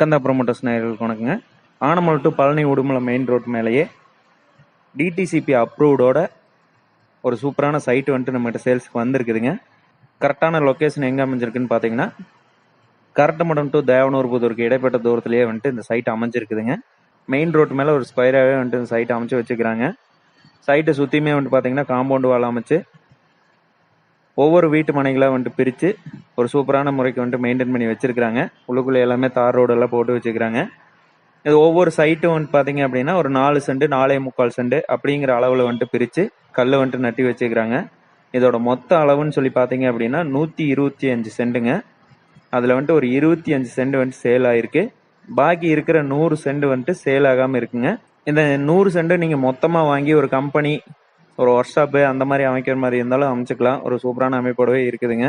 கந்தா promoters நேயர்களுக்கு வணக்கங்க. Anamalai to Palani Udumalai main road மேலேயே டிடிசிபி அப்ரூவ்டோட ஒரு சூப்பரான சைட் வந்துட்டு நம்மகிட்ட சேல்ஸ்க்கு வந்திருக்குதுங்க. கரெக்டான லொக்கேஷன் எங்கே அமைஞ்சிருக்குன்னு பார்த்தீங்கன்னா கரட்டமடம் டு தேவனூர் புதூருக்கு இடைப்பட்ட தூரத்திலேயே வந்துட்டு இந்த சைட் அமைஞ்சிருக்குதுங்க. மெயின் ரோட் மேலே ஒரு ஸ்கொயராகவே வந்துட்டு இந்த சைட் அமைச்சு வச்சுக்கிறாங்க. சைட்டை சுற்றியுமே வந்துட்டு பார்த்தீங்கன்னா காம்பவுண்ட் வால் அமைச்சு ஒவ்வொரு வீட்டு மனைகளாக வந்துட்டு பிரித்து ஒரு சூப்பரான முறைக்கு வந்துட்டு மெயின்டைன் பண்ணி வச்சுருக்கிறாங்க. உள்ளுக்குள்ளே எல்லாமே தார் ரோடெல்லாம் போட்டு வச்சுக்கிறாங்க இது ஒவ்வொரு சைட்டும் வந்துட்டு பார்த்தீங்க அப்படின்னா ஒரு நாலு செண்டு நாலே முக்கால் செண்டு அப்படிங்கிற அளவில் வந்துட்டு பிரித்து கல் வந்துட்டு நட்டி வச்சுக்கிறாங்க இதோட மொத்த அளவுன்னு சொல்லி பார்த்தீங்க அப்படின்னா நூற்றி இருபத்தி அஞ்சு சென்ட்டுங்க அதில் வந்துட்டு ஒரு இருபத்தி அஞ்சு சென்ட் வந்துட்டு சேல் ஆகிருக்கு பாக்கி இருக்கிற நூறு சென்ட் வந்துட்டு சேல் ஆகாமல் இருக்குங்க. இந்த நூறு சென்ட் நீங்கள் மொத்தமாக வாங்கி ஒரு கம்பெனி ஒரு ஒர்க் ஷாப்பு அந்த மாதிரி அமைக்கிற மாதிரி இருந்தாலும் அமைச்சுக்கலாம். ஒரு சூப்பரான அமைப்போடவே இருக்குதுங்க.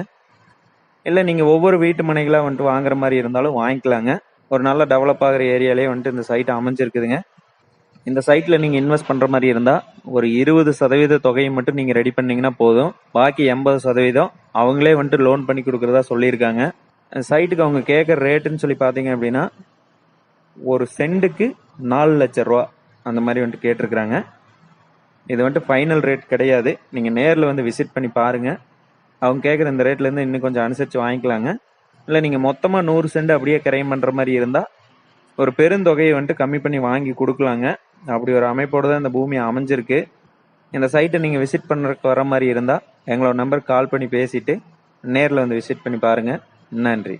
இல்லை நீங்கள் ஒவ்வொரு வீட்டு மனைகளாக வந்துட்டு வாங்குற மாதிரி இருந்தாலும் வாங்கிக்கலாங்க. ஒரு நல்ல டெவலப் ஆகிற ஏரியாலே வந்துட்டு இந்த சைட் அமைஞ்சிருக்குதுங்க. இந்த சைட்டில் நீங்கள் இன்வெஸ்ட் பண்ணுற மாதிரி இருந்தால் ஒரு இருபது சதவீத தொகையை மட்டும் நீங்கள் ரெடி பண்ணீங்கன்னா போதும். பாக்கி எண்பது சதவீதம் அவங்களே வந்துட்டு லோன் பண்ணி கொடுக்குறதா சொல்லியிருக்காங்க. சைட்டுக்கு அவங்க கேட்குற ரேட்டுன்னு சொல்லி பார்த்தீங்க அப்படின்னா ஒரு சென்ட்டுக்கு நாலு லட்ச ரூபா அந்த மாதிரி வந்துட்டு கேட்டிருக்கிறாங்க. இது வந்துட்டு ஃபைனல் ரேட் கிடையாது. நீங்கள் நேரில் வந்து விசிட் பண்ணி பாருங்கள் அவங்க கேட்குற இந்த ரேட்லேருந்து இன்னும் கொஞ்சம் அனுசரித்து வாங்கிக்கலாங்க. இல்லை நீங்கள் மொத்தமாக நூறு சென்ட் அப்படியே கிரைம் பண்ணுற மாதிரி இருந்தால் ஒரு பெருந்தொகையை வந்துட்டு கம்மி பண்ணி வாங்கி கொடுக்கலாங்க. அப்படி ஒரு அமைப்போடு தான் இந்த பூமி அமைஞ்சிருக்கு. இந்த சைட்டை நீங்கள் விசிட் பண்ணுறதுக்கு வர மாதிரி இருந்தால் எங்களோட நம்பருக்கு கால் பண்ணி பேசிவிட்டு நேரில் வந்து விசிட் பண்ணி பாருங்கள் நன்றி.